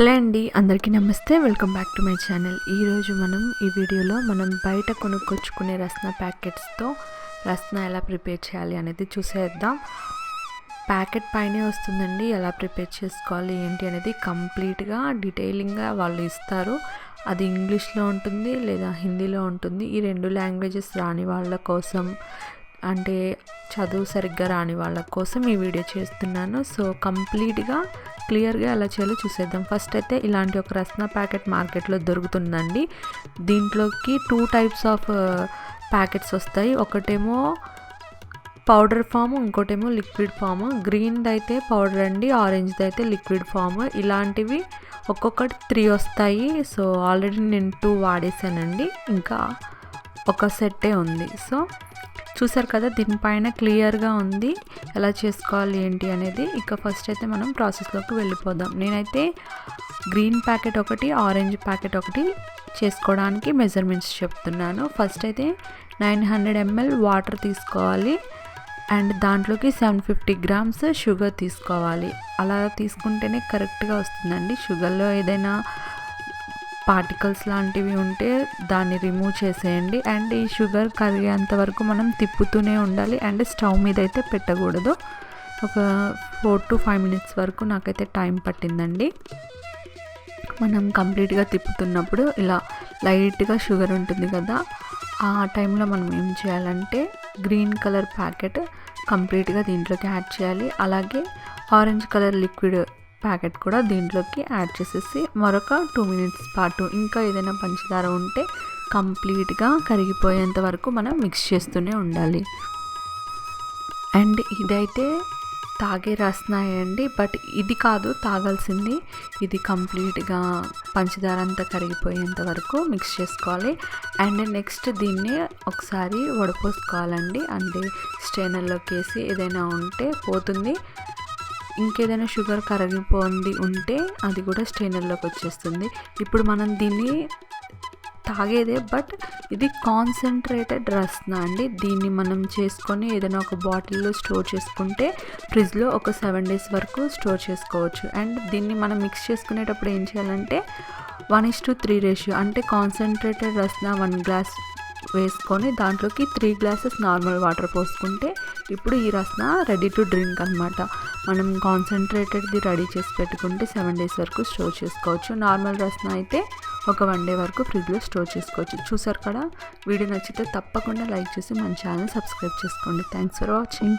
Hello అండి అందరికీ నమస్తే. Welcome back to my channel. ఈరోజు మనం ఈ వీడియోలో మనం బయట కొనుక్కొచ్చుకునే రస్న ప్యాకెట్స్తో రస్న ఎలా ప్రిపేర్ చేయాలి అనేది చూసేద్దాం. ప్యాకెట్ పైనే వస్తుందండి. ఎలా ప్రిపేర్ చేసుకోవాలి ఏంటి అనేది కంప్లీట్గా డీటెయిలింగ్గా వాళ్ళు ఇస్తారు. అది ఇంగ్లీష్లో ఉంటుంది లేదా హిందీలో ఉంటుంది. ఈ రెండు లాంగ్వేజెస్ రాని వాళ్ళ కోసం అంటే చదువు సరిగ్గా రాని వాళ్ళ కోసం ఈ వీడియో చేస్తున్నాను. సో కంప్లీట్గా క్లియర్గా ఎలా చేయాలో చూసేద్దాం. ఫస్ట్ అయితే ఇలాంటి ఒక రస్నా ప్యాకెట్ మార్కెట్లో దొరుకుతుందండి. దీంట్లోకి టూ టైప్స్ ఆఫ్ ప్యాకెట్స్ వస్తాయి. ఒకటేమో పౌడర్ ఫామ్ ఇంకోటేమో లిక్విడ్ ఫామ్. గ్రీన్ది అయితే పౌడర్ అండి ఆరెంజ్ది అయితే లిక్విడ్ ఫామ్. ఇలాంటివి ఒక్కొక్కటి త్రీ వస్తాయి. సో ఆల్రెడీ నేను టూ వాడేసానండి. ఇంకా ఒక సెట్టే ఉంది. సో చూసారు కదా దీనిపైన క్లియర్గా ఉంది. ఎలా చేసుకోవాలి ఏంటి అనేది ఇక ఫస్ట్ అయితే మనం ప్రాసెస్లోకి వెళ్ళిపోదాం. నేనైతే గ్రీన్ ప్యాకెట్ ఒకటి ఆరెంజ్ ప్యాకెట్ ఒకటి చేసుకోవడానికి మెజర్మెంట్స్ చెప్తున్నాను. ఫస్ట్ అయితే నైన్ హండ్రెడ్ ఎంఎల్ వాటర్ తీసుకోవాలి. అండ్ దాంట్లోకి సెవెన్ ఫిఫ్టీ గ్రామ్స్ షుగర్ తీసుకోవాలి. అలా తీసుకుంటేనే కరెక్ట్గా వస్తుందండి. షుగర్లో ఏదైనా పార్టికల్స్ లాంటివి ఉంటే దాన్ని రిమూవ్ చేసేయండి. అండ్ ఈ షుగర్ కరిగేంత వరకు మనం తిప్పుతూనే ఉండాలి. అండ్ స్టవ్ మీద అయితే పెట్టకూడదు. ఒక ఫోర్ టు ఫైవ్ మినిట్స్ వరకు నాకైతే టైం పట్టిందండి. మనం కంప్లీట్గా తిప్పుతున్నప్పుడు ఇలా లైట్గా షుగర్ ఉంటుంది కదా ఆ టైంలో మనం ఏం చేయాలంటే గ్రీన్ కలర్ ప్యాకెట్ కంప్లీట్గా దీంట్లోకి యాడ్ చేయాలి. అలాగే ఆరెంజ్ కలర్ లిక్విడ్ ప్యాకెట్ కూడా దీంట్లోకి యాడ్ చేసేసి మరొక టూ మినిట్స్ పాటు ఇంకా ఏదైనా పంచదార ఉంటే కంప్లీట్గా కరిగిపోయేంత వరకు మనం మిక్స్ చేస్తూనే ఉండాలి. అండ్ ఇదైతే తాగే రసనాయండి బట్ ఇది కాదు తాగాల్సింది. ఇది కంప్లీట్గా పంచదార అంతా కరిగిపోయేంత వరకు మిక్స్ చేసుకోవాలి. అండ్ నెక్స్ట్ దీన్ని ఒకసారి వడపోసుకోవాలండి. అంటే స్ట్రైనర్లోకి వేసి ఏదైనా ఉంటే పోతుంది. ఇంకేదైనా షుగర్ కరిగిపోంది ఉంటే అది కూడా స్టెయినర్లోకి వచ్చేస్తుంది. ఇప్పుడు మనం దీన్ని తాగేదే బట్ ఇది కాన్సన్ట్రేటెడ్ రస్నా అండి. దీన్ని మనం చేసుకొని ఏదైనా ఒక బాటిల్లో స్టోర్ చేసుకుంటే ఫ్రిడ్జ్లో ఒక సెవెన్ డేస్ వరకు స్టోర్ చేసుకోవచ్చు. అండ్ దీన్ని మనం మిక్స్ చేసుకునేటప్పుడు ఏం చేయాలంటే one is to three ratio అంటే కాన్సన్ట్రేటెడ్ రస్నా వన్ గ్లాస్ వేసుకొని దాంట్లోకి త్రీ గ్లాసెస్ నార్మల్ వాటర్ పోసుకుంటే ఇప్పుడు ఈ రసన రెడీ టు డ్రింక్ అనమాట మనం కాన్సన్ట్రేటెడ్ది రెడీ చేసి పెట్టుకుంటే సెవెన్ డేస్ వరకు స్టోర్ చేసుకోవచ్చు. నార్మల్ రసన అయితే ఒక వన్ డే వరకు ఫ్రిడ్జ్లో స్టోర్ చేసుకోవచ్చు. చూసారు కదా? వీడియో నచ్చితే తప్పకుండా లైక్ చేసి మన ఛానల్ సబ్స్క్రైబ్ చేసుకోండి. Thanks for watching